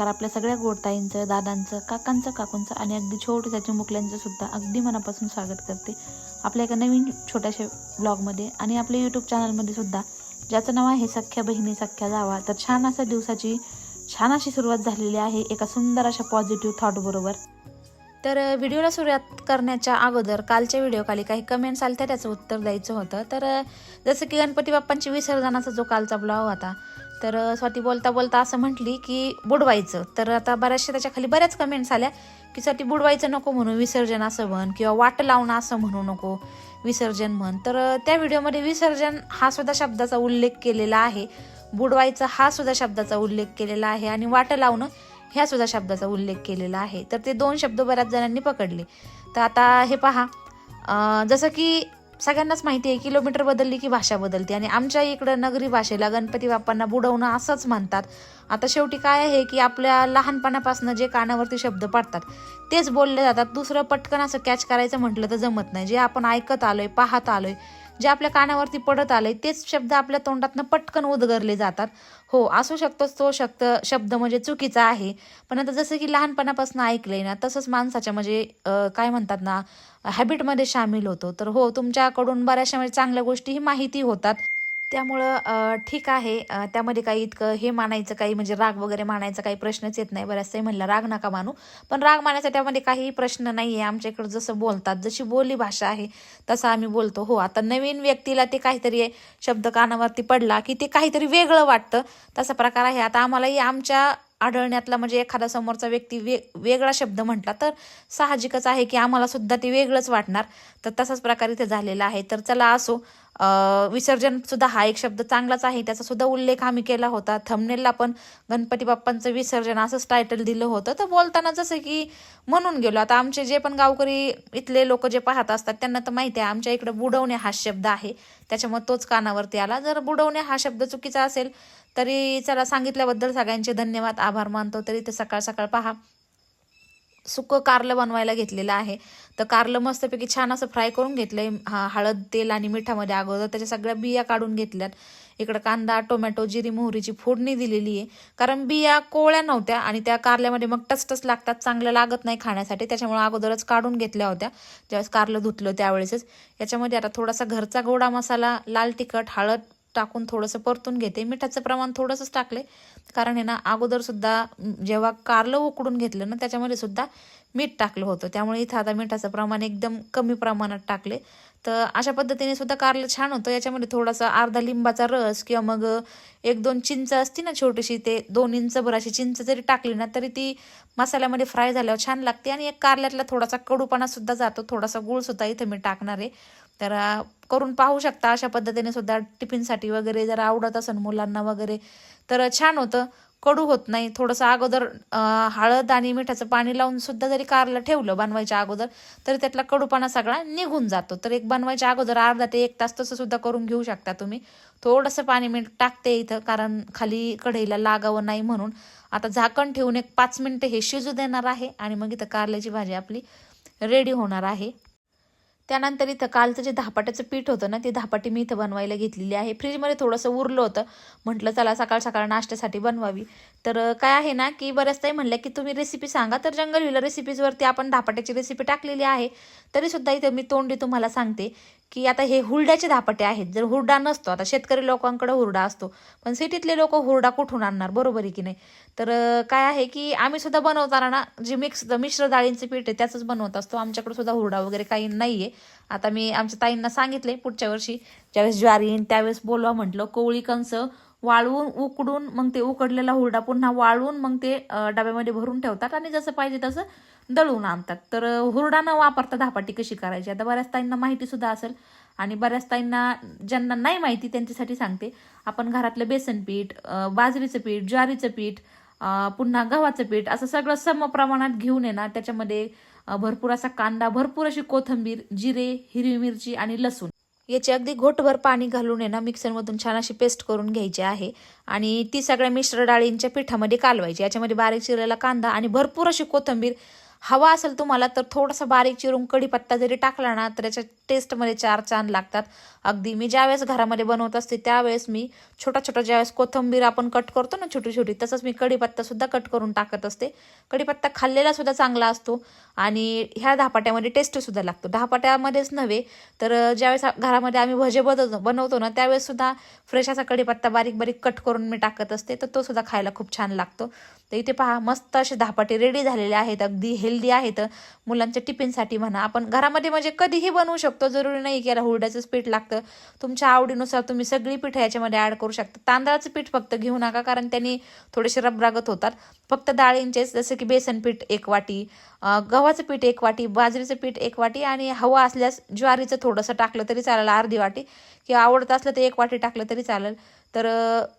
नमस्कार आपल्या सगळ्या गोडताईंचं दादांचं काकांचं काकूंचं आणि अगदी छोट्याच्या मुकल्यांचं सुद्धा अगदी मनापासून स्वागत करते. आपल्या एका नवीन छोट्याशा ब्लॉगमध्ये आणि आपल्या यूट्यूब चॅनलमध्ये सुद्धा ज्याचं नाव आहे सख्या बहिणी सख्या जावा तर छान अशा दिवसाची छान अशी सुरुवात झालेली आहे एका सुंदर अशा पॉझिटिव्ह थॉटबरोबर तर व्हिडिओला सुरुवात करण्याच्या अगोदर कालच्या व्हिडिओ खाली काही कमेंट्स आल्या त्याचं उत्तर द्यायचं होतं. तर जसं की गणपती बाप्पांची विसर्जनाचा जो कालचा ब्लॉग होता तर स्वाती बोलता बोलता असं म्हटली की बुडवायचं. तर आता बऱ्याचशा त्याच्याखाली बऱ्याच कमेंट्स आल्या की स्वाती बुडवायचं नको म्हणू विसर्जन असं म्हण किंवा वाट लावणं असं म्हणू नको विसर्जन म्हण. तर त्या व्हिडिओमध्ये विसर्जन हा सुद्धा शब्दाचा उल्लेख केलेला आहे. बुडवायचा हा सुद्धा शब्दाचा उल्लेख केलेला आहे आणि वाट लावणं ह्या सुद्धा शब्दाचा उल्लेख केलेला आहे. तर ते दोन शब्द बऱ्याच जणांनी पकडले. तर आता हे पहा. जसं की सगळ्यांनाच माहिती आहे किलोमीटर बदलली की भाषा बदलते. आणि आमच्या इकडं नगरी भाषेला गणपती बाप्पांना बुडवणं असंच म्हणतात. आता शेवटी काय आहे की आपल्या लहानपणापासून जे कानावरती शब्द पडतात तेच बोलले जातात. दुसरं पटकन असं कॅच करायचं म्हटलं तर जमत नाही. जे आपण ऐकत आलोय पाहत आलोय जे आपल्या कानावरती पडत आले तेच शब्द आपल्या तोंडातनं पटकन उद्गरले जातात. हो असू शकतोच तो शब्द शब्द म्हणजे चुकीचा आहे. पण आता जसं की लहानपणापासून ऐकलंय ना तसंच माणसाच्या म्हणजे काय म्हणतात ना हॅबिटमध्ये सामील होतो. तर हो तुमच्याकडून बऱ्याचशा म्हणजे चांगल्या गोष्टी ही माहिती होतात. त्यामुळं ठीक आहे. त्यामध्ये काही इतकं हे मानायचं काही म्हणजे राग वगैरे मानायचा काही प्रश्नच येत नाही बऱ्याचदा म्हणलं. राग नका मानू. पण राग मानायचा त्यामध्ये काही प्रश्न नाही आहे आमच्या इकडं जसं बोलतात जशी बोली भाषा आहे तसं आम्ही बोलतो. हो आता नवीन व्यक्तीला ते काहीतरी शब्द कानावरती पडला की ते काहीतरी वेगळं वाटतं. तसा प्रकार आहे. आता आम्हालाही आमच्या आढळण्यातला म्हणजे एखादा समोरचा व्यक्ती वे वेगळा शब्द म्हटला तर साहजिकच आहे की आम्हाला सुद्धा ते वेगळंच वाटणार. तर तसाच प्रकार इथे झालेला आहे. तर चला असो विसर्जन सुद्धा हा एक शब्द चांगलाच आहे. त्याचा सुद्धा उल्लेख आम्ही केला होता. थमनेलला पण गणपती बाप्पांचं विसर्जन असंच टायटल दिलं होतं. तर बोलताना जसं की म्हणून गेलो. आता आमचे जे पण गावकरी इथले लोक जे पाहत असतात त्यांना तर माहिती आहे आमच्या इकडे बुडवणे हा शब्द आहे. त्याच्यामुळे तोच कानावरती आला. जर बुडवणे हा शब्द चुकीचा असेल तरी चला सांगितल्याबद्दल सगळ्यांचे धन्यवाद आभार मानतो. तरी ते सकाळ सकाळ पहा. सुकं कारलं बनवायला घेतलेलं आहे. तर कारलं मस्तपैकी छान असं फ्राय करून घेतलंय. हा हळद तेल आणि मिठामध्ये अगोदर त्याच्या सगळ्या बिया काढून घेतल्यात. इकडं कांदा टोमॅटो जिरी मोहरीची फोडणी दिलेली आहे. कारण बिया कोवळ्या नव्हत्या आणि त्या कारल्यामध्ये मग टचटच लागतात चांगलं लागत नाही खाण्यासाठी. त्याच्यामुळे अगोदरच काढून घेतल्या होत्या. ज्यावेळेस कारलं धुतलं त्यावेळेसच. याच्यामध्ये आता थोडासा घरचा गोडा मसाला लाल तिखट हळद टाकून थोडंसं परतून घेते. मिठाचं प्रमाण थोडंसंच टाकले. कारण आहे ना अगोदरसुद्धा जेव्हा कारलं उकडून घेतलं ना त्याच्यामध्ये सुद्धा मीठ टाकलं होतं. त्यामुळे इथं आता मिठाचं प्रमाण एकदम कमी प्रमाणात टाकले. तर अशा पद्धतीने सुद्धा कारलं छान होतं. याच्यामध्ये थोडासा अर्धा लिंबाचा रस किंवा मग एक दोन चिंच असती ना छोटीशी ते दोन इंच भर अशी चिंच जरी टाकली ना तरी ती मसाल्यामध्ये फ्राय झाल्यावर छान लागते. आणि एक कारल्यातला थोडासा कडूपणा सुद्धा जातो. थोडासा गुळ सुद्धा इथं मी टाकणार आहे. तर करून पाहू शकता. अशा पद्धतीने सुद्धा टिफिनसाठी वगैरे जर आवडत असेल मुलांना वगैरे तर छान होतं. कडू होत नाही. थोडंसं अगोदर हळद आणि मिठाचं पाणी लावून सुद्धा जरी कारलं ठेवलं बनवायच्या अगोदर तरी त्यातला कडूपणा सगळा निघून जातो. तर एक बनवायच्या अगोदर अर्धा ते एक तास तसं सुद्धा करून घेऊ शकता तुम्ही. थोडंसं पाणी मीठ टाकते इथं कारण खाली कढईला लागावं नाही म्हणून. आता झाकण ठेवून एक पाच मिनटं हे शिजू देणार आहे आणि मग इथं कारल्याची भाजी आपली रेडी होणार आहे. त्यानंतर इथं कालचं जे धापाट्याचं पीठ होतं ना ती धापाटी मी इथं बनवायला घेतलेली आहे. फ्रीजमध्ये थोडंसं उरलं होतं. म्हटलं चला सकाळ सकाळ नाश्त्यासाठी बनवावी. तर काय आहे ना की बऱ्याचदाही म्हणलं की तुम्ही रेसिपी सांगा तर जंगल व्हिलर रेसिपीजवरती आपण धापाट्याची रेसिपी टाकलेली आहे. तरीसुद्धा इथे मी तोंडी तुम्हाला सांगते की आता हे हुरड्याचे धापाटे आहेत. जर हुरडा नसतो आता शेतकरी लोकांकडे हुरडा असतो पण सिटीतले लोक हुरडा कुठून आणणार? बरोबर आहे की नाही? तर काय आहे की आम्ही सुद्धा बनवताना ना जे मिक्स मिश्र डाळींचे पीठ आहे त्याचंच बनवत असतो. आमच्याकडे सुद्धा हुरडा वगैरे काही नाही आहे आता मी आमच्या ताईंना सांगितले पुढच्या वर्षी ज्यावेळेस ज्वारी येईन त्यावेळेस बोलवा म्हटलं. कोवळी कंस वाळवून उकडून मग ते उकडलेला हुरडा पुन्हा वाळवून मग ते डब्यामध्ये भरून ठेवतात आणि जसं पाहिजे तसं दळून आणतात. तर हुरडा न वापरता धापाटी कशी करायची? आता बऱ्याच ताईंना माहिती सुद्धा असेल आणि बऱ्याच ताईंना ज्यांना नाही माहिती त्यांच्यासाठी सांगते. आपण घरातलं बेसन पीठ बाजरीचं पीठ ज्वारीचं पीठ पुन्हा गव्हाचं पीठ असं सगळं सम प्रमाणात घेऊन येणार त्याच्यामध्ये भरपूर असा कांदा भरपूर अशी कोथिंबीर जिरे हिरवी मिरची आणि लसूण. याची अगदी घोटभर पाणी घालून आहे ना मिक्सरमधून छान अशी पेस्ट करून घ्यायची आहे. आणि ती सगळ्या मिश्र डाळींच्या पिठामध्ये कालवायची. याच्यामध्ये बारीक चिरलेला कांदा आणि भरपूर अशी कोथिंबीर. हवा असेल तुम्हाला तर थोडासा बारीक चिरून कढीपत्ता जरी टाकला ना तर याच्या टेस्टमध्ये चार चांद लागतात. अगदी मी ज्यावेळेस घरामध्ये बनवत असते त्यावेळेस मी छोटा छोटा ज्यावेळेस कोथंबीर आपण कट करतो ना छोटी छोटी तसंच मी कढीपत्तासुद्धा कट करून टाकत असते. कढीपत्ता खाल्लेला सुद्धा चांगला असतो आणि ह्या धपाट्यामध्ये टेस्टसुद्धा लागतो. धापाट्यामध्येच नव्हे तर ज्यावेळेस घरामध्ये आम्ही भजे बनवतो बनवतो ना त्यावेळेस सुद्धा फ्रेश असा कढीपत्ता बारीक बारीक कट करून मी टाकत असते तर तो सुद्धा खायला खूप छान लागतो. तर इथे पहा मस्त असे धापाटे रेडी झालेले आहेत अगदी हेल्दी आहेत. मुलांच्या टिफिनसाठी म्हणा आपण घरामध्ये म्हणजे कधीही बनवू शकतो. जरुरी नाही की याला हुरड्याचंच पीठ लागतं. तुमच्या आवडीनुसार तुम्ही सगळी पीठ याच्यामध्ये ॲड करू शकता. तांदळाचं पीठ फक्त घेऊ नका कारण त्यांनी थोडेसे रबरागत होतात. फक्त डाळींचेच जसं की बेसन पीठ एक वाटी गव्हाचं पीठ एक वाटी बाजरीचं पीठ एक वाटी आणि हवं असल्यास ज्वारीचं थोडंसं टाकलं तरी चालेल अर्धी वाटी. किंवा आवडत असलं तर एक वाटी टाकलं तरी चालेल. तर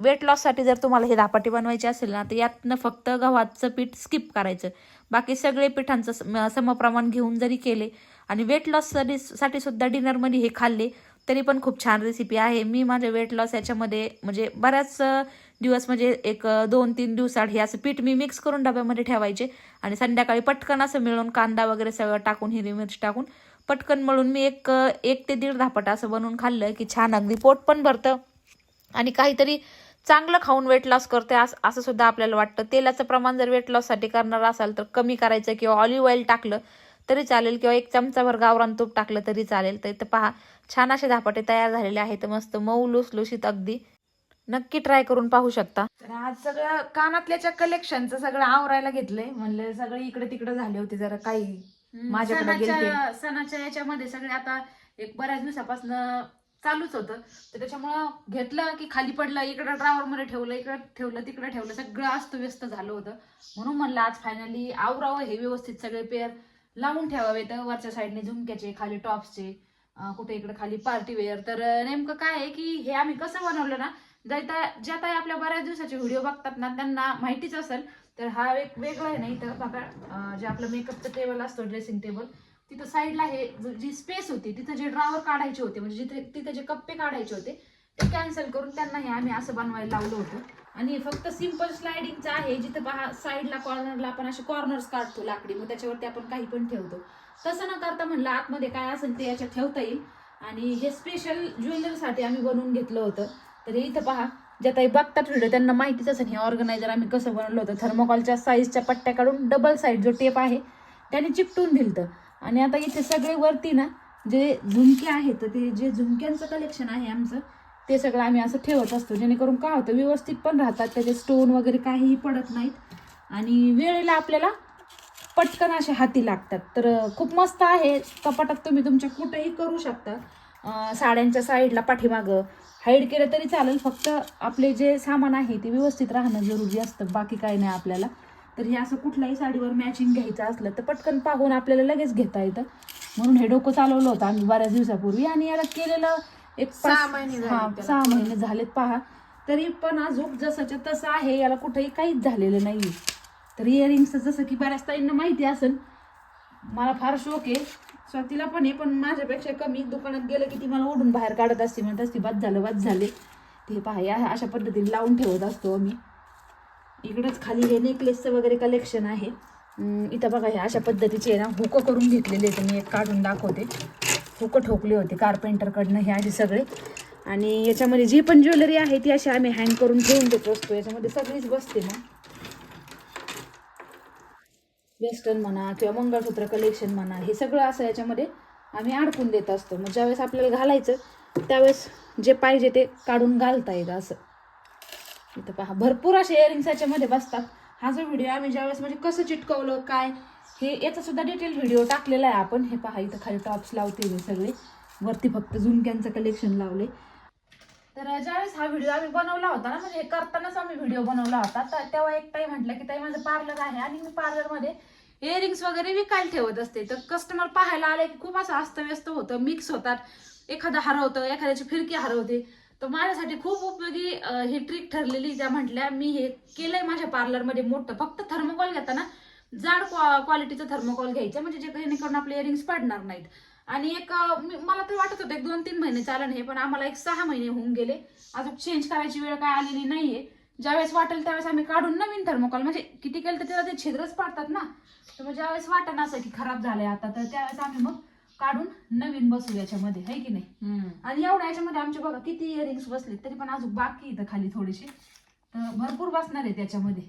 वेट लॉससाठी जर तुम्हाला हे धापाटी बनवायची असेल ना तर यातनं फक्त गव्हाचं पीठ स्किप करायचं. बाकी सगळे पिठांचं समप्रमाण घेऊन जरी केले आणि वेट लॉससाठी साठी सुद्धा डिनरमध्ये हे खाल्ले. तरी पण खूप छान रेसिपी आहे. मी माझे वेट लॉस याच्यामध्ये म्हणजे बऱ्याच दिवस म्हणजे एक दोन तीन दिवसाआड हे असं पीठ मी मिक्स करून डब्यामध्ये ठेवायचे. आणि संध्याकाळी पटकन असं मिळून कांदा वगैरे सगळं टाकून हिरवी मिरची टाकून पटकन मळून मी एक एक ते दीड धापट असं बनवून खाल्लं की छान अगदी पोट पण भरतं. आणि काहीतरी चांगलं खाऊन वेट लॉस करते असं असं सुद्धा आपल्याला वाटतं. तेलाचं प्रमाण जर वेट लॉससाठी करणार असाल तर कमी करायचं किंवा ऑलिव्ह ऑइल टाकलं तरी चालेल किंवा एक चमचाभर गावरान तूप टाकलं तरी चालेल. तर इथं पहा छान असे धापाटे तयार झालेले आहेत. मस्त मऊ लुसलुशीत अगदी. नक्की ट्राय करून पाहू शकता. तर आज सगळं कानातल्याच्या कलेक्शनचं सगळं आवरायला घेतलंय. म्हणलं सगळे इकडे तिकडे झाले होते जरा काही माझ्याकडे गेलते. सणाच्या सणाच्या याच्यामध्ये सगळे आता एक बऱ्याच दिवसापासून चालूच होतं. तर त्याच्यामुळं घेतलं की खाली पडलं इकडं ड्रावर मध्ये ठेवलं इकडं ठेवलं तिकडं ठेवलं. सगळं अस्त व्यस्त झालं होतं. म्हणून म्हणलं आज फायनली आवरावं हे व्यवस्थित सगळे पेअर लावून ठेवावे तर वरच्या साईडने झुमक्याचे खाली टॉप्सचे कुठे इकडे खाली पार्टी वेअर तर नेमकं काय आहे की हे आम्ही कसं बनवलं ना ज्या ज्या ताई आपल्या बऱ्याच दिवसाचे व्हिडिओ बघतात ना त्यांना माहितीच असेल. तर हा एक वेगळा आहे ना इथं बघा जे आपलं मेकअपचं टेबल असतो ड्रेसिंग टेबल तिथं साईडला हे जी स्पेस होती तिथं जे ड्रॉवर काढायचे होते म्हणजे जिथे तिथे जे कप्पे काढायचे होते ते कॅन्सल करून त्यांना हे आम्ही असं बनवायला लावलं होतं. आणि फक्त सिंपल स्लायडिंगचं आहे जिथं पहा साईडला कॉर्नरला आपण असे कॉर्नर्स काढतो लाकडी मग त्याच्यावरती आपण काही पण ठेवतो. तसं न करता म्हणलं आतमध्ये काय असेल ते याच्यात ठेवता येईल. आणि हे स्पेशल ज्वेलरीसाठी आम्ही बनवून घेतलं होतं. तर हे इथं पहा ज्या ताई बघतात व्हिडिओ त्यांना माहितीच असेल हे ऑर्गनायझर आम्ही कसं बनवलं होतं. थर्मोकॉलच्या साईजच्या पट्ट्या काढून डबल साईड जो टेप आहे त्याने चिपटून दिलं आणि आता इथे सगळे वरती ना जे झुमके आहेत तर ते जे झुमक्यांचं कलेक्शन आहे आमचं ते सगळं आम्ही असं ठेवत असतो. जेणेकरून काय होतं व्यवस्थित पण राहतात. त्याचे स्टोन वगैरे काहीही पडत नाहीत. आणि वेळेला आपल्याला पटकन असे हाती लागतात. तर खूप मस्त आहे. कपाटात तुम्ही तुमच्या कुठेही करू शकता. साड्यांच्या साईडला पाठीमागं. हाईड केलं तरी चालेल. फक्त आपले जे सामान आहे ते व्यवस्थित राहणं जरुरी असतं. बाकी काही नाही आपल्याला. तर हे असं कुठल्याही साडीवर मॅचिंग घ्यायचं असलं तर पटकन पाहून आपल्याला लगेच घेता येतं. म्हणून हे डोकं चालवलं होतं आम्ही बऱ्याच दिवसापूर्वी. आणि याला केलेलं एक सहा महिने झाले. सहा महिने झालेत पहा. तरी पण अजून जसंच्या तसं आहे याला कुठेही काहीच झालेलं नाही तर इयरिंगचं जसं की बऱ्याच ताईंना माहिती असेल मला फार शौक आहे. स्वातीला पण आहे पण माझ्यापेक्षा कमी दुकानात गेलं की ती मला ओढून बाहेर काढत असते. म्हणत असते बाद झालं बाद झाले. ते पहा या अशा पद्धतीने लावून ठेवत असतो आम्ही. इकडंच खाली हे नेकलेसचं वगैरे कलेक्शन आहे. इथं बघा हे अशा पद्धतीचे आहे ना हुकं करून घेतलेले आहेत. मी एक काढून दाखवते. फुकं ठोकली होती कार्पेंटरकडनं हे आधी सगळे. आणि याच्यामध्ये जी पण ज्वेलरी आहे ती अशी आम्ही हँग करून ठेवून देत असतो. याच्यामध्ये सगळीच बसते ना. वेस्टर्न म्हणा किंवा मंगळसूत्र कलेक्शन म्हणा हे सगळं असं याच्यामध्ये आम्ही अडकून देत असतो. मग ज्यावेळेस आपल्याला घालायचं त्यावेळेस जे पाहिजे ते काढून घालता येतं असं. इथं पहा भरपूर असे इयरिंग्स याच्यामध्ये बसतात. हा जो व्हिडिओ आम्ही ज्यावेळेस म्हणजे कसं चिटकवलं काय हे याचा सुद्धा डिटेल व्हिडिओ टाकलेला आहे आपण. हे पहा इथं खाली टॉप्स लावते हे सगळे. वरती फक्त झुमक्यांचं कलेक्शन लावले. तर ज्यावेळेस हा व्हिडिओ आम्ही बनवला होता ना म्हणजे हे करतानाच आम्ही व्हिडिओ बनवला होता. तर तेव्हा एक ताई म्हटलं की ताई माझं पार्लर आहे आणि मी पार्लरमध्ये इयरिंग्स वगैरे विकायला ठेवत असते. तर कस्टमर पाहायला आले की खूप असं अस्तव्यस्त होतं मिक्स होतात. एखादं हरवतं एखाद्याची फिरकी हरवते. तर माझ्यासाठी खूप उपयोगी ही ट्रिक ठरलेली त्या म्हटल्या मी हे केलंय माझ्या पार्लरमध्ये मोठं. फक्त थर्मोकॉल घेताना जाड क्वालिटीचं थर्मोकॉल घ्यायचं म्हणजे जे जेणेकरून आपले इयरिंग्स पडणार नाहीत. आणि एक मला तर वाटत होतं एक दोन तीन महिने चालन हे पण आम्हाला एक सहा महिने होऊन गेले. अजून चेंज करायची वेळ काय आलेली नाहीये. ज्यावेळेस वाटेल त्यावेळेस आम्ही काढून नवीन थर्मोकॉल म्हणजे किती केलं तर त्याला ते छिद्रच पाडतात ना. तर मग ज्यावेळेस वाटत असं की खराब झालंय आता तर त्यावेळेस आम्ही मग काढून नवीन बसू याच्यामध्ये है की नाही? आणि एवढ्या याच्यामध्ये आमचे बघा किती इयरिंग्स बसले तरी पण अजून बाकी इथं खाली थोडीशी तर भरपूर बसणार आहे त्याच्यामध्ये.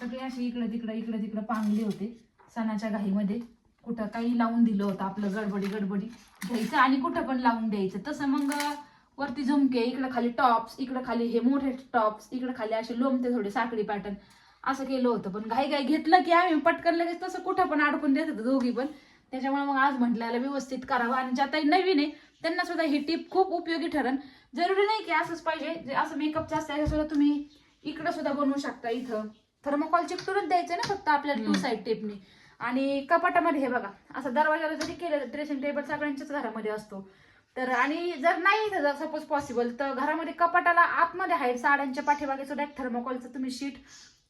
सगळे असे इकडं तिकडं इकडं तिकडं पांगले होते. सणाच्या घाईमध्ये कुठं काही लावून दिलं होतं आपलं गडबडी गडबडी. घ्यायचं आणि कुठं पण लावून द्यायचं. तसं मग वरती झुमके इकडं खाली टॉप्स इकडं खाली हे मोठे टॉप्स इकडं खाली असे लोंबते थोडे साखळी पॅटर्न असं केलं होतं. पण घाई घाई घेतलं की आम्ही पटकन लगेच तसं कुठं पण अडकून देत होतो दोघी पण. त्याच्यामुळे मग आज म्हटल्याला व्यवस्थित करावं. आणि ज्या ताई नवीन आहे त्यांना सुद्धा ही टीप खूप उपयोगी ठरण जरुरी नाही की असंच पाहिजे. जे असं मेकअपचं असतं सुद्धा तुम्ही इकडं सुद्धा बनवू शकता इथं. थर्मोकॉल चिकटूनच द्यायचं ना फक्त आपल्याला टू साईड टेपने आणि कपाटामध्ये हे बघा असं दरवाजाला जरी केलं ड्रेसिंग टेबल सगळ्यांच्याच घरामध्ये असतो. तर आणि जर नाही जर सपोज पॉसिबल तर घरामध्ये कपाटाला आतमध्ये आहे साड्यांच्या पाठीमागे सुद्धा एक थर्मोकॉलचं तुम्ही शीट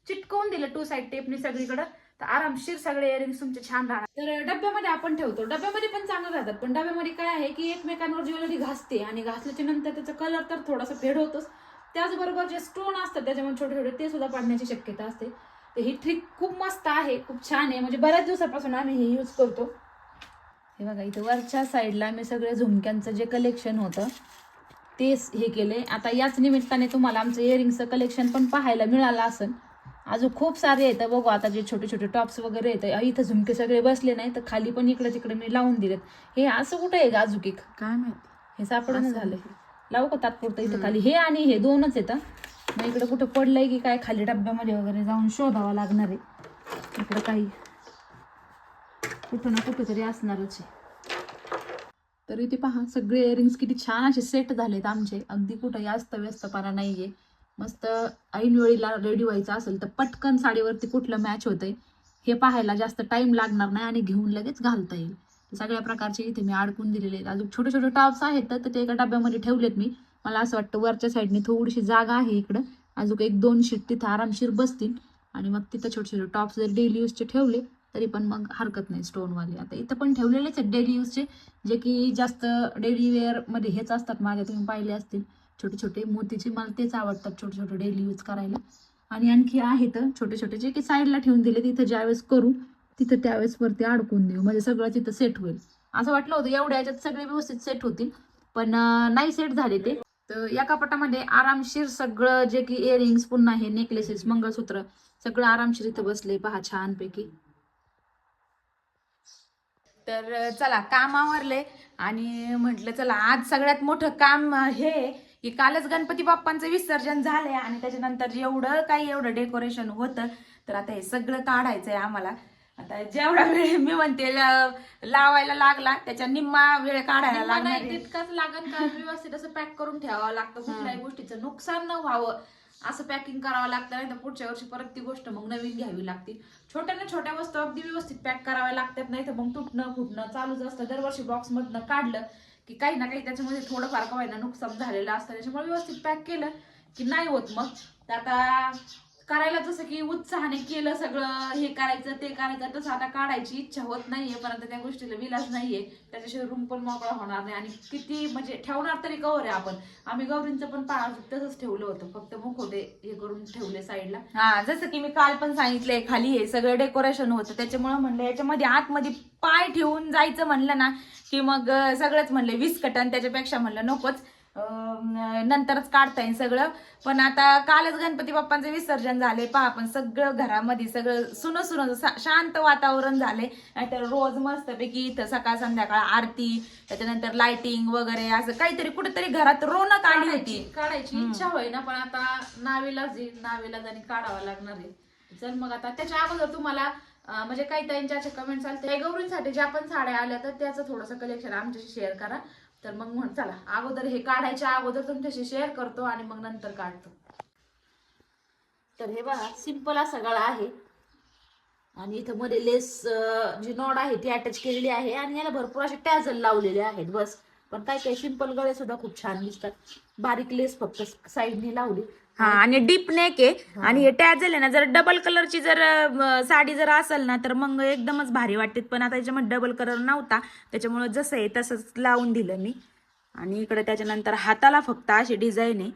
चिटकवून दिलं टू साईड टेपने सगळीकडं. तर आरामशीर सगळे इयरिंग्स तुमचे छान राहणार. तर डब्यामध्ये आपण ठेवतो. डब्यामध्ये पण चांगलं राहतात पण डब्यामध्ये काय आहे की एकमेकांवर ज्वेलरी घासते आणि घासल्याच्या नंतर त्याचा कलर तर थोडासा फेड होतोच. त्याचबरोबर जे स्टोन असतात त्याच्यामध्ये छोटे छोटे ते सुद्धा पडण्याची शक्यता असते. तर ही ट्रिक खूप मस्त आहे खूप छान आहे. म्हणजे बऱ्याच दिवसापासून आम्ही हे यूज करतो. हे बघा इथे वरच्या साईडला मी सगळे झुमक्यांचं जे कलेक्शन होतं तेच हे केले आता याच निमित्ताने तुम्हाला आमचं इयरिंगचं कलेक्शन पण पाहायला मिळालं असेल. अजून खूप सारे आहेत. बघू आता जे छोटे छोटे टॉप्स वगैरे आहेत इथं झुमके सगळे बसले नाही तर खाली पण इकडे तिकडे मी लावून दिलेत. हे असं कुठं आहे एक? काय माहिती? हे सापडणं झालंय. लावू का तात्पुरतं इथं खाली? हे आणि हे दोनच येतं मग इकडे कुठं पडलंय की काय खाली डब्यामध्ये वगैरे जाऊन शोधावं लागणार आहे. इकडं काही कुठं ना कुठं तरी असणारच आहे. तर इथे पहा सगळे इयरिंग्स किती छान असे सेट झालेत आमचे. अगदी कुठं जास्त व्यस्तपणा नाहीये. मस्त ऐन वेळीला रेडी व्हायचं असेल तर पटकन साडीवरती कुठलं मॅच होतंय हे पाहायला जास्त टाइम लागणार नाही आणि घेऊन लगेच घालता येईल. सगळ्या प्रकारचे इथे मी अडकून दिलेले आहेत. अजून छोटे छोटे टॉप्स आहेत तर ते एका डब्यामध्ये ठेवलेत मी. मला असं वाटतं वरच्या साईडने थोडीशी जागा आहे इकडं. अजून एक दोन शीट तिथं आरामशीर बसतील. आणि मग तिथं छोटे छोटे टॉप्स जर डेली यूजचे ठेवले तरी पण मग हरकत नाही स्टोनवाले. आता इथं पण ठेवलेलेच आहेत डेली यूजचे जे की जास्त डेली वेअरमध्ये हेच असतात माझ्या तुम्ही पाहिले असतील. छोटे छोटे मोतीचे मला तेच आवडतात छोटे छोटे डेली यूज करायला. आणि आणखी आहेत छोटे छोटे जे की साईडला ठेवून दिले तिथं ज्यावेळेस करू तिथं त्यावेळेस वरती अडकून देऊ म्हणजे सगळं तिथं सेट होईल. असं वाटलं होतं एवढ्या याच्यात सगळे व्यवस्थित सेट होतील. पण नाही सेट झाले ते. तर या कपाटामध्ये आरामशीर सगळं जे की इयरिंग्स पुन्हा हे नेकलेसेस मंगळसूत्र सगळं आरामशीर इथं बसले. पहा छानपैकी. तर चला काम आवरले आणि म्हटलं चला आज सगळ्यात मोठं काम हे की कालच गणपती बाप्पांचं विसर्जन झालंय. आणि त्याच्यानंतर एवढं काही एवढं डेकोरेशन होतं. तर आता हे सगळं काढायचंय आम्हाला. आता जेवढा वेळ मी म्हणते ला- लावायला लागला त्याच्या निम्मा वेळ काढायला लागणार आहे. तितकाच लागन का? व्यवस्थित असं पॅक करून ठेवावं लागतं कुठल्याही गोष्टीचं नुकसान न व्हावं. असं पॅकिंग करावं लागतं नाही तर पुढच्या वर्षी परत ती गोष्ट मग नवीन घ्यावी लागते. छोट्या ना छोट्या वस्तू अगदी व्यवस्थित पॅक कराव्या लागतात नाही तर मग तुटणं फुटणं चालूच असतं. दरवर्षी बॉक्स मधनं काढलं की काही ना काही त्याच्यामध्ये थोडंफार का होईना नुकसान झालेलं असतं. त्याच्यामुळे व्यवस्थित पॅक केलं की नाही होत मग. तर आता करायला जसं की उत्साहाने केलं सगळं हे करायचं ते करायचं तसं आता काढायची इच्छा होत नाहीये परंतु त्या गोष्टीला विलास नाहीये. त्याच्याशिवाय रूम पण मोकळा होणार नाही. आणि किती म्हणजे ठेवणार तरी कवर आहे आपण. आम्ही गौरींचं पण पाळ तसंच ठेवलं होतं. फक्त मुखोटे हे करून ठेवले साईडला. हा जसं की मी काल पण सांगितलंय खाली हे सगळं डेकोरेशन होतं. त्याच्यामुळे म्हणलं याच्यामध्ये आतमध्ये पाय ठेवून जायचं म्हणलं ना की मग सगळंच म्हणलं विस्कटन त्याच्यापेक्षा म्हणलं नकोच. नंतरच काढता येईल सगळं. पण आता कालच गणपती बाप्पांचं विसर्जन झाले पहा पण सगळं घरामध्ये सगळं सुन सुन शांत वातावरण झाले नाहीतर रोज मस्तपैकी इथं सकाळ संध्याकाळ आरती त्याच्यानंतर लाइटिंग वगैरे असं काहीतरी कुठेतरी घरात रोनक आली होती. काढायची. इच्छा होईना पण आता नावीलाच येईल नावीलाच आणि काढावं लागणार आहे चल मग आता त्याच्या अगोदर तुम्हाला म्हणजे काही ताईंच्या असे कमेंट्स आले त्या गौरींसाठी ज्या पण साड्या आल्या तर त्याचं थोडंसं कलेक्शन आमच्याशी शेअर करा. तर मग म्हण चला अगोदर हे काढायच्या अगोदर तुमच्याशी शेअर करतो आणि मग नंतर काढतो. तर हे बघा सिंपल असा गळा आहे. आणि इथं मध्ये लेस जी नॉड आहे ती अटॅच केलेली आहे आणि याला भरपूर असे टॅझल लावलेले आहेत बस. पण काय काय सिंपल गळे सुद्धा खूप छान दिसतात. बारीक लेस फक्त साईडने लावली. हा आणि डीप नेक आहे. आणि हे टॅझल आहे ना जर डबल कलरची जर अं, साडी जर असेल ना तर मग एकदमच भारी वाटते. पण आता याच्यामध्ये डबल कलर नव्हता. त्याच्यामुळे जसं आहे तसंच लावून दिलं मी. आणि इकडे त्याच्यानंतर हाताला फक्त अशी डिझाईन आहे.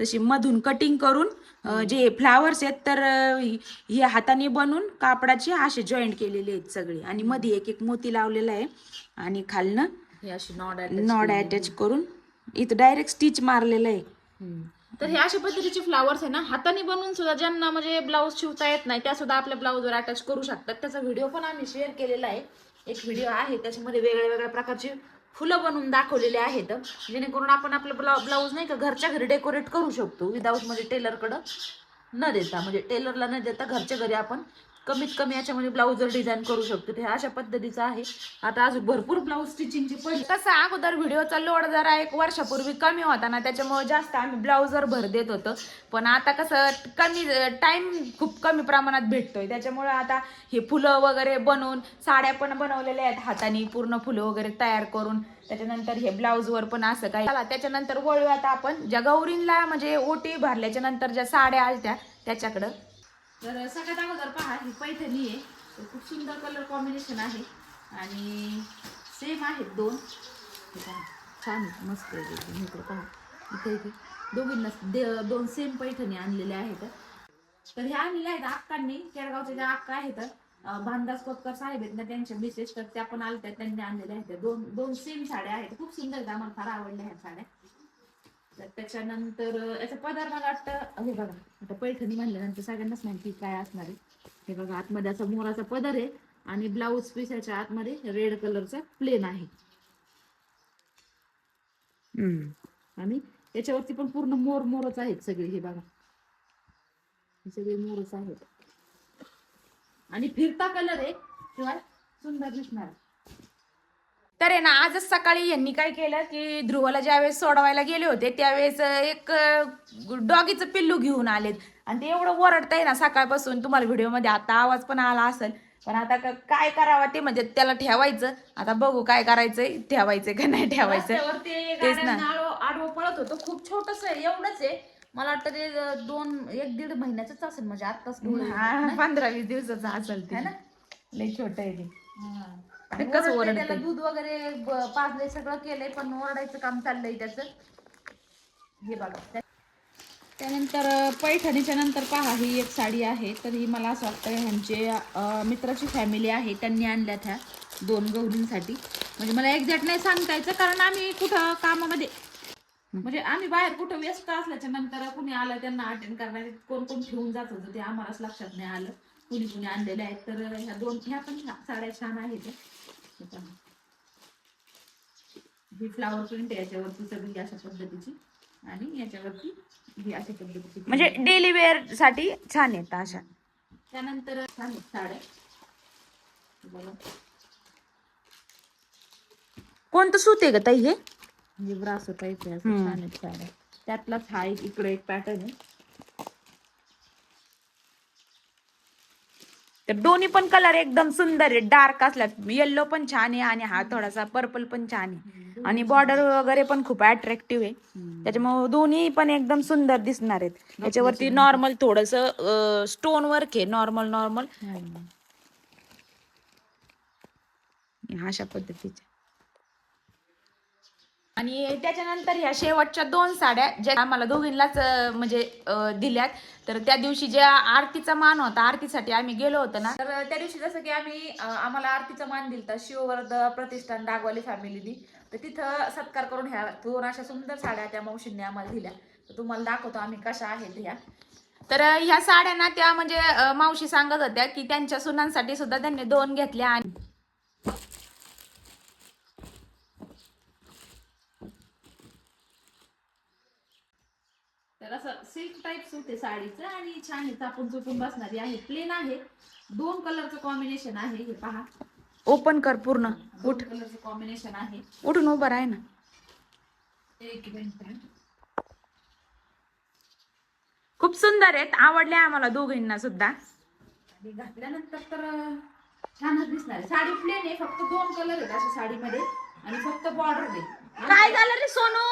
जशी मधून कटिंग करून अं, जे फ्लावर्स आहेत तर अं, ही- हे हाताने बनवून कापडाचे असे जॉईंट केलेले आहेत सगळे. आणि मध्ये एक एक मोती लावलेला आहे. आणि खालनं हे अशी नॉड नॉड अटॅच करून इथं डायरेक्ट स्टिच मारलेलं आहे. तर हे अशा पद्धतीचे फ्लावर्स आहे ना हाताने बनवून सुद्धा ज्यांना म्हणजे ब्लाऊज शिवता येत नाही त्या सुद्धा आपल्या ब्लाऊजवर अटॅच करू शकतात. त्याचा व्हिडिओ पण आम्ही शेअर केलेला आहे. एक व्हिडिओ आहे त्याच्यामध्ये वेगळ्या वेगळ्या प्रकारची फुलं बनवून दाखवलेले आहेत. जेणेकरून आपण आपलं ब्ला ब्लाऊज नाही का घरच्या घरी डेकोरेट करू शकतो. विदाऊट म्हणजे टेलरकडं न देता म्हणजे टेलरला न देता घरच्या घरी आपण कमीत कमी याच्यामध्ये ब्लाऊज डिझाईन करू शकतो. हे अशा पद्धतीचं आहे. आता अजून भरपूर ब्लाऊज स्टिचिंगची पडले. तसा अगोदर व्हिडिओचा लोड जरा एक वर्षापूर्वी कमी होता ना त्याच्यामुळे जास्त आम्ही ब्लाऊजवर भर देत होतो. पण आता कसं कमी टाइम खूप कमी प्रमाणात भेटतोय. त्याच्यामुळे आता हे फुलं वगैरे बनवून साड्या पण बनवलेल्या आहेत हाताने पूर्ण फुलं वगैरे तयार करून. त्याच्यानंतर हे ब्लाऊजवर पण असं काही चला त्याच्यानंतर वळूयात आता आपण. ज्या गौरींला म्हणजे ओटी भरल्याच्या नंतर ज्या साड्या आल्या त्याच्याकडं तर सगळ्यात अगोदर पहा ही पैठणी आहे. तर खूप सुंदर कलर कॉम्बिनेशन आहे. आणि सेम आहेत दोन. पहा, छान मस्त आहे एकदम. पहा इथे इथे. दोघींना दे- दोन सेम पैठणी आणलेल्या आहेत. तर ह्या आणलेल्या आहेत अक्कांनी केळगावच्या ज्या अक्का आहेत भानदास कोतकर साहेब आहेत ना त्यांच्या मिसेस तर त्या पण आल्या त्यांनी आणलेल्या आहेत. दोन दोन सेम साड्या आहेत. खूप सुंदर आहेत आम्हाला फार आवडल्या ह्या साड्या. तर त्याच्यानंतर याचा पदार्थ मला वाटतं हे बघा आता पैठणी म्हणल्यानंतर सगळ्यांनाच माहिती काय असणार आहे. हे बघा आतमध्ये असा मोराचा पदर आहे आणि ब्लाऊज पीस याच्या आतमध्ये रेड कलरचा प्लेन आहे. आणि याच्यावरती पण पूर्ण मोर मोरच आहेत सगळे हे बघा. हे सगळे मोरच आहेत. आणि फिरता कलर आहे शिवाय सुंदर दिसणार तर आहे ना आजच सकाळी यांनी काय केलं की ध्रुवाला ज्यावेळेस सोडवायला गेले होते त्यावेळेस एक डॉगीचं पिल्लू घेऊन आलेत. आणि ते एवढं ओरडतंय ना सकाळपासून तुम्हाला व्हिडिओमध्ये आता आवाज पण आला असेल पण आता काय करावं ते म्हणजे त्याला ठेवायचं. आता बघू काय करायचंय ठेवायचंय का नाही ठेवायचं तेच ना. आडवं पळत होतं. खूप छोटस आहे एवढंच आहे. मला वाटतं ते दोन एक दीड महिन्याच असेल म्हणजे हा, पंधरा वीस दिवसाचा असेल ते. ना? लय छोट आहे ते. ओरडते? त्याला दूध वगैरे ब- पाजलंय सगळं केलंय पण ओरडायचं काम चाललंय त्याचं. हे बघा. त्या- त्यानंतर अं, पैठणीच्या नंतर पहा ही एक साडी आहे. तर ही मला असं वाटतं ह्यांचे अं, मित्राची फॅमिली आहे. त्यांनी आणल्यात ह्या दोन गौरींसाठी. म्हणजे मला एक्झॅक्ट नाही सांगता यायचं कारण आम्ही कुठं कामामध्ये म्हणजे आम्ही बाहेर कुठं व्यस्त असल्याच्या नंतर कुणी आलं त्यांना अटेंड करणार कोण कोण ठेवून जात होतं ते आम्हालाच लक्षात नाही आलं. कुणी कुणी आणलेले आहेत. तर ह्या दोन ह्या पण साड्या छान आहेत. हे फ्लावर प्रिंट याच्यावरती सगळी अशा पद्धतीची. आणि याच्यावरती ही अशा पद्धतीची म्हणजे डेली वेअरसाठी छान आहेत अशा. त्यानंतर छान आहेत साड्या. बघा. कोणतं सूत आहे ग ताई हे? म्हणजे ब्रासो हम्म. छान आहेत साड्या. त्यातलाच हा एक इकडे एक पॅटर्न आहे. तर दोन्ही पण कलर एकदम सुंदर आहे डार्क असल्यात. येल्लो पण छान आहे आणि हा थोडासा पर्पल पण छान आहे. आणि बॉर्डर वगैरे पण खूप अट्रॅक्टिव्ह आहे. त्याच्यामुळे दोन्ही पण एकदम सुंदर दिसणार आहेत. याच्यावरती नॉर्मल थोडस स्टोन वर्क आहे. नॉर्मल नॉर्मल अशा पद्धतीचे. आणि त्याच्यानंतर ह्या शेवटच्या दोन साड्या ज्या आम्हाला दोघींनाच म्हणजे दिल्यात. तर त्या दिवशी ज्या आरतीचा मान होता आरतीसाठी आम्ही गेलो होतो ना तर त्या दिवशी जसं की आम्ही आम्हाला आरतीचा मान दिलता शिववर्ध प्रतिष्ठान दागवाली फॅमिलीनी. तर तिथं सत्कार करून ह्या दोन अशा सुंदर साड्या त्या मावशींनी आम्हाला दिल्या. तर तुम्हाला दाखवतो आम्ही कशा आहेत ह्या. तर ह्या साड्या ना त्या म्हणजे मावशी सांगत होत्या की त्यांच्या सुनांसाठी सुद्धा त्यांनी दोन घेतल्या आणि तर असं सिल्क टाईप सूट आहे साडीचं आणि छान आहे चापून चुपून बसणारी आहे. प्लेन आहे. दोन कलरचं कॉम्बिनेशन आहे हे पहा. ओपन कर पूर्ण. दोन कलरचं कॉम्बिनेशन आहे. उठून उभं राह ना. एक मिनिट. खूप सुंदर आहेत. आवडले आम्हाला दोघींना सुद्धा. आणि घातल्यानंतर तर छानच दिसणार आहे. साडी प्लेन आहे. फक्त दोन कलर आहेत अशा साडीमध्ये. आणि फक्त बॉर्डर आहे काय झालं रे सोनू?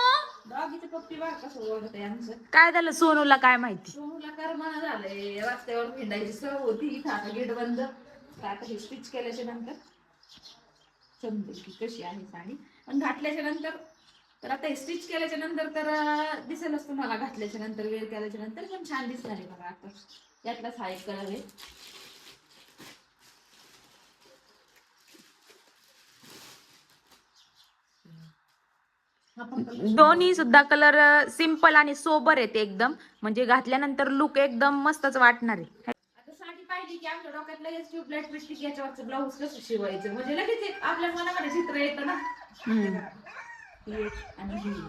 डॉगीचं पप्पी कसं ओळखत आमचं? काय झालं? सोनूला काय माहिती? सोनूला करमाना झालंय. रस्त्यावर फिरायची सवय होती. इथं आता गेट बंद. तर आता हे स्टिच केल्याच्यानंतर समजेल की कशी आहे साडी. पण घातल्याच्या नंतर तर आता हे स्टिच केल्याच्यानंतर तर दिसेलच तुम्हाला. घातल्याच्या नंतर वेअर केल्याच्यानंतर पण छान दिसणार आहे बघा. आता यातलाच हा एक कलर आहे हा पण colour दोन्ही सुद्धा कलर सिंपल आणि सोबर आहेत एकदम. म्हणजे घातल्यानंतर लुक एकदम मस्तच वाटणार आहे. आता साडी पाहिली की आमच्या डोक्यात लगेच ट्यूबलाईट पिस्टिक याच्यावरचं ब्लाऊज कसं शिवायचं? म्हणजे लगेच एक आपल्या मनामध्ये चित्र येतं ना. एक आणि एक.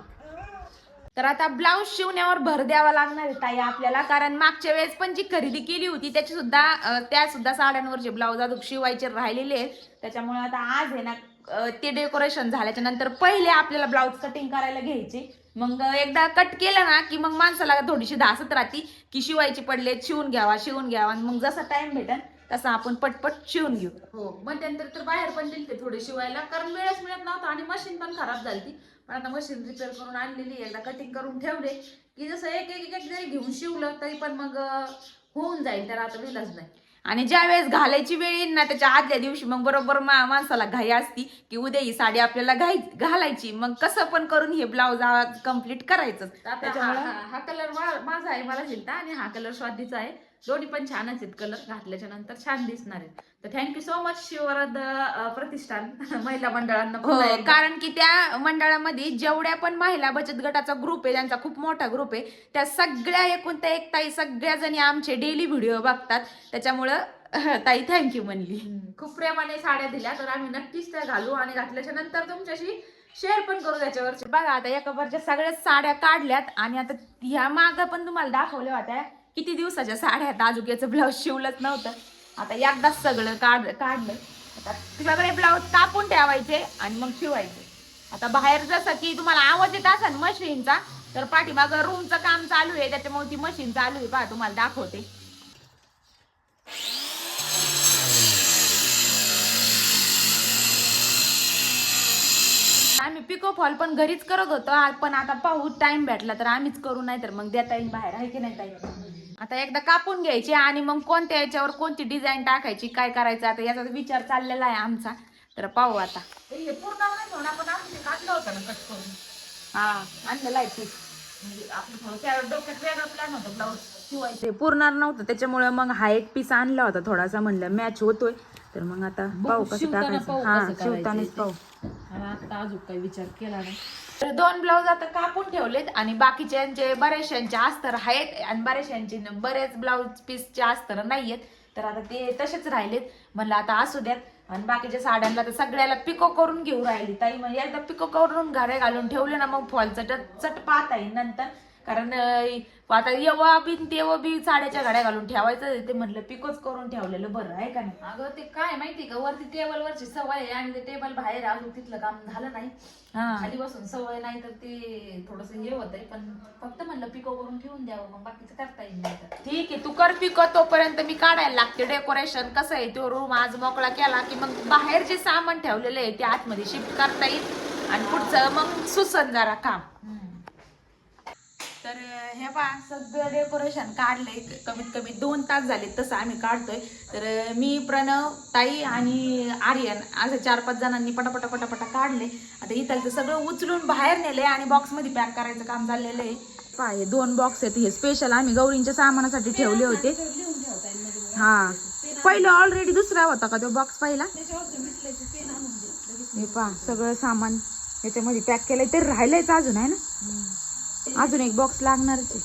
तर आता ब्लाऊज शिवण्यावर भर द्यावा लागणार आहे ताई आपल्याला. कारण मागच्या वेळेस पण जी खरेदी केली होती त्याची सुद्धा त्या सुद्धा साड्यांवरचे ब्लाऊज अजून शिवायचे राहिलेले आहेत. त्याच्यामुळे आता आज आहे ना ते डेकोरेशन झाल्याच्यानंतर पहिले आपल्याला ब्लाऊज कटिंग करायला घ्यायचे. मग एकदा कट केलं ना की मग माणसाला थोडीशी धासत राहते की शिवायची पडले शिवून घ्यावा शिवून घ्यावा आणि मग जसा टाइम भेटेल तसा आपण पटपट शिवून घेऊ. हो मध्यंतर तर बाहेर पण दिलते थोडे शिवायला कारण वेळच मिळत नव्हता आणि मशीन पण खराब झाली पण आता मशीन रिपेअर करून आणलेली एकदा कटिंग करून ठेवले की जसं एक एक एक जरी घेऊन शिवलं तरी पण मग होऊन जाईल तर आता विलाच नाही. आणि ज्या वेळेस घालायची वेळ येईल ना त्याच्या आदल्या दिवशी मग बरोबर मा माणसाला घाई असती की उद्या ही साडी आपल्याला घाई घालायची. मग कसं पण करून हे ब्लाऊज कंप्लीट करायचं हा कलर माझा आहे मला शिलता आणि हा कलर स्वातीचा आहे. दोन्ही पण छानच आहेत. कलर घातल्याच्या नंतर छान दिसणार आहेत. तर थँक्यू सो मच शिवरद प्रतिष्ठान महिला मंडळांना हो पुन्हा एकदा. कारण की त्या मंडळामध्ये जेवढ्या पण महिला बचत गटाचा ग्रुप आहे त्यांचा खूप मोठा ग्रुप आहे त्या सगळ्या एकूण त्या एक ताई सगळ्या जणी आमचे डेली व्हिडिओ बघतात. त्याच्यामुळं ताई थँक्यू म्हणली. हम्म, खूप प्रेमाने साड्या दिल्या तर आम्ही नक्कीच त्या घालू आणि घातल्याच्या नंतर तुमच्याशी शेअर पण करू त्याच्यावरचे. बघा आता एका वरच्या सगळ्याच साड्या काढल्यात आणि आता ह्या माग पण तुम्हाला दाखवल्या होत्या. किती दिवसाच्या साड्या आहेत? अजून याचं ब्लाऊज शिवलंच नव्हतं. आता एकदाच सगळं काढ काढलं. आता सगळे ब्लाऊज कापून ठेवायचे आणि मग शिवायचे. आता बाहेर जसं की तुम्हाला आवाज येत असेल मशीनचा तर पाठीमागं रूमचं काम चालू आहे. त्याच्यामुळे ती मशीन चालू आहे. पहा तुम्हाला दाखवते. आम्ही पिको फॉल पण घरीच करत होतो. पण आता पाहू टाइम भेटला तर आम्हीच करू नाही तर मग देता येईल बाहेर. आहे की नाही ताई? आता एकदा कापून घ्यायची आणि मग कोणत्या याच्यावर कोणती डिझाईन टाकायची काय करायचं आता याचा विचार चाललेला आहे आमचा. तर पाहू आता. म्हणजे ते पुरणार नव्हतं त्याच्यामुळे मग हा एक पीस आणला होता थोडासा म्हणलं मॅच होतोय. तर मग आता पाहू कसं टाकायचं. हा शिवतानाच. पाहू. आता अजून काही विचार केला नाही. तर दोन ब्लाऊज आता कापून ठेवलेत आणि बाकीच्यांचे बऱ्याचशांचे अस्तर आहेत आणि बऱ्याचशांचे बरेच ब्लाऊज पीसचे अस्तर नाहीयेत. तर आता ते तसेच राहिलेत. म्हणलं आता असू द्यात. आणि बाकीच्या साड्यांना तर सगळ्याला पिको करून घेऊ राहिली. ताई म्हणजे एकदा पिको करून घरे घालून ठेवले ना मग फॉल चट चट पाहता येईल नंतर. कारण आता येवा बी तेव्हा बी साड्याच्या घड्या घालून ठेवायचं ते म्हणलं पिकोच करून ठेवलेलं बरं आहे का नाही? अगं ते काय माहिती का? वरती टेबल वरची सवय आहे आणि ते टेबल बाहेर अजून तिथलं काम झालं नाही. हा. खाली बसून सवय नाही तर ते थोडस हे होत पण फक्त म्हणलं पिको करून ठेवून द्यावं मग बाकीचं करता येईल ठीक आहे तू कर पिको तोपर्यंत मी काढायला लागते. डेकोरेशन कसं आहे? तो रूम आज मोकळा केला की मग बाहेर जे सामान ठेवलेलं आहे ते आतमध्ये शिफ्ट करता येईल. आणि पुढचं मग सुसन जरा काम. तर हे पहा सगळं डेकोरेशन काढलंय. कमीत कमी दोन तास झाले तसं आम्ही काढतोय. तर मी प्रणव ताई आणि आर्यन असं चार पाच जणांनी पटापटा पटापटा काढले. आता इथलं सगळं उचलून बाहेर नेलंय आणि बॉक्समध्ये पॅक करायचं काम चाललेलं आहे. पहा हे दोन बॉक्स आहेत. हे स्पेशल आम्ही गौरींच्या सामानासाठी ठेवले होते. हा. पहिलं ऑलरेडी दुसरा होता का तो बॉक्स पहिला? हे पहा सगळं सामान याच्यामध्ये पॅक केलंय. ते राहिलंयच अजून आहे ना? अजून एक बॉक्स लागणारच आहे.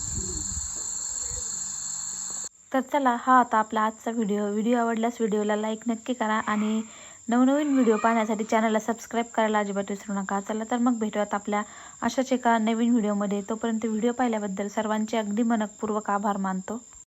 तर चला हा होता आपला आजचा व्हिडिओ व्हिडिओ आवडल्यास व्हिडिओला लाईक नक्की करा आणि नवनवीन व्हिडिओ पाहण्यासाठी चॅनलला सबस्क्राईब करायला अजिबात विसरू नका. चला तर मग भेटूयात आपल्या अशाच एका नवीन व्हिडिओमध्ये तोपर्यंत व्हिडिओ पाहिल्याबद्दल सर्वांचे अगदी मनपूर्वक आभार मानतो.